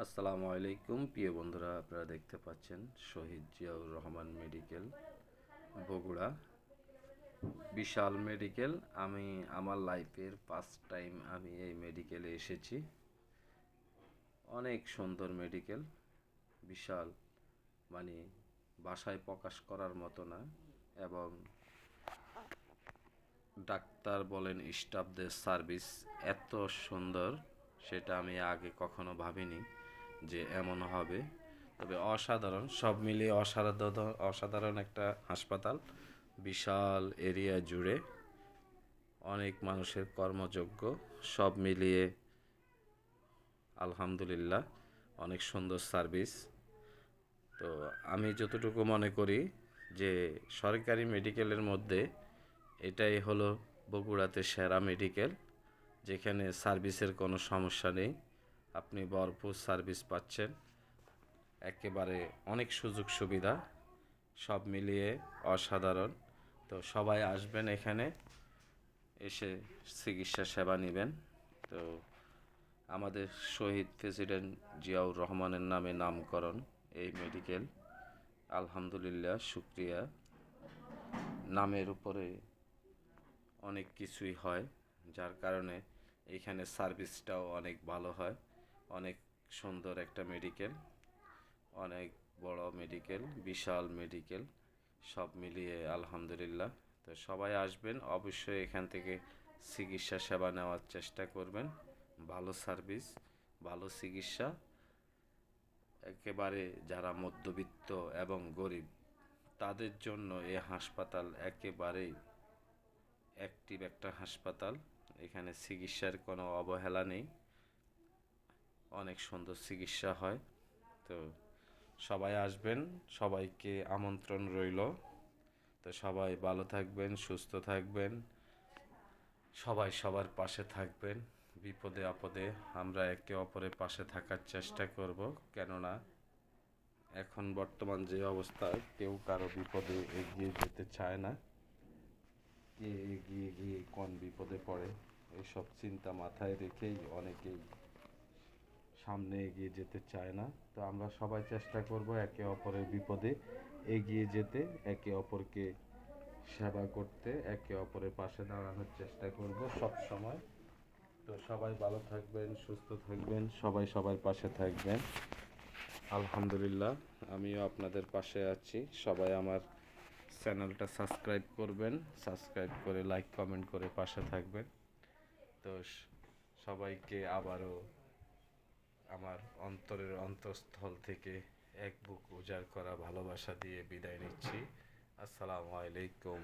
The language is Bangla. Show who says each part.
Speaker 1: আসসালামু আলাইকুম, প্রিয় বন্ধুরা, আপনারা দেখতে পাচ্ছেন শহীদ জিয়াউর রহমান মেডিকেল, বগুড়া। বিশাল মেডিকেল। আমি, আমার লাইফের ফার্স্ট টাইম আমি এই মেডিকেলে এসেছি। অনেক সুন্দর মেডিকেল। বিশাল মানে ভাষায় প্রকাশ করার মতো না। এবং ডাক্তার বলেন স্টাফদের সার্ভিস এত সুন্দর, সেটা আমি আগে কখনো ভাবিনি। যে এমন হবে। তবে অসাধারণ, সব মিলিয়ে অসাধারণ অসাধারণ একটা হাসপাতাল, বিশাল এরিয়া জুড়ে। অনেক মানুষের কর্মযোগ্য, সব মিলিয়ে আলহামদুলিল্লাহ, অনেক সুন্দর সার্ভিস। তো আমি যতটুকু মনে করি যে সরকারি মেডিকেলের মধ্যে এটাই হলো বগুড়াতে সেরা মেডিকেল, যেখানে সার্ভিসের কোনো সমস্যা নেই। আপনি ভরপুর সার্ভিস পাচ্ছেন। একেবারে অনেক সুযোগ সুবিধা, সব মিলিয়ে অসাধারণ। তো সবাই আসবেন এখানে, এসে চিকিৎসা সেবা নেবেন। তো আমাদের শহীদ প্রেসিডেন্ট জিয়াউর রহমানের নামে নামকরণ এই মেডিকেল। আলহামদুলিল্লাহ, শুক্রিয়া। নামের উপরে অনেক কিছুই হয়, যার কারণে এখানে সার্ভিসটাও অনেক ভালো হয়। অনেক সুন্দর একটা মেডিকেল অনেক বড় মেডিকেল বিশাল মেডিকেল সব মিলিয়ে আলহামদুলিল্লাহ। তো সবাই আসবেন, অবশ্যই এখান থেকে চিকিৎসা সেবা নেওয়ার চেষ্টা করবেন। ভালো সার্ভিস ভালো চিকিৎসা, একেবারে যারা মধ্যবিত্ত এবং গরিব, তাদের জন্য এই হাসপাতাল একেবারেই অ্যাক্টিভ একটা হাসপাতাল। এখানে চিকিৎসার কোনো অবহেলা নেই। অনেক সুন্দর চিকিৎসা হয়। তো সবাই আসবেন, সবাইকে আমন্ত্রণ রইল। তো সবাই ভালো থাকবেন, সুস্থ থাকবেন, সবাই সবার পাশে থাকবেন। বিপদে আপদে আমরা একে অপরের পাশে থাকার চেষ্টা করব, কেননা এখন বর্তমান যে অবস্থায় কেউ কারও বিপদে এগিয়ে যেতে চায় না। কে এগিয়ে গিয়ে কোন বিপদে পড়ে এইসব চিন্তা মাথায় রেখেই অনেকেই সামনে এগিয়ে যেতে চায় না। তো আমরা সবাই চেষ্টা করব একে অপরের বিপদে এগিয়ে যেতে, একে অপরকে সেবা করতে, একে অপরের পাশে দাঁড়ানোর চেষ্টা করব সব সময়। তো সবাই ভালো থাকবেন, সুস্থ থাকবেন, সবাই সবার পাশে থাকবেন। আলহামদুলিল্লাহ, আমিও আপনাদের পাশে আছি। সবাই আমার চ্যানেলটা সাবস্ক্রাইব করবেন, সাবস্ক্রাইব করে লাইক, কমেন্ট করে পাশে থাকবেন। তো সবাইকে আবারও অন্তরের অন্তঃস্থল থেকে এক বুক উজাড় করা ভালোবাসা দিয়ে বিদায় নিচ্ছি। আসসালামু আলাইকুম।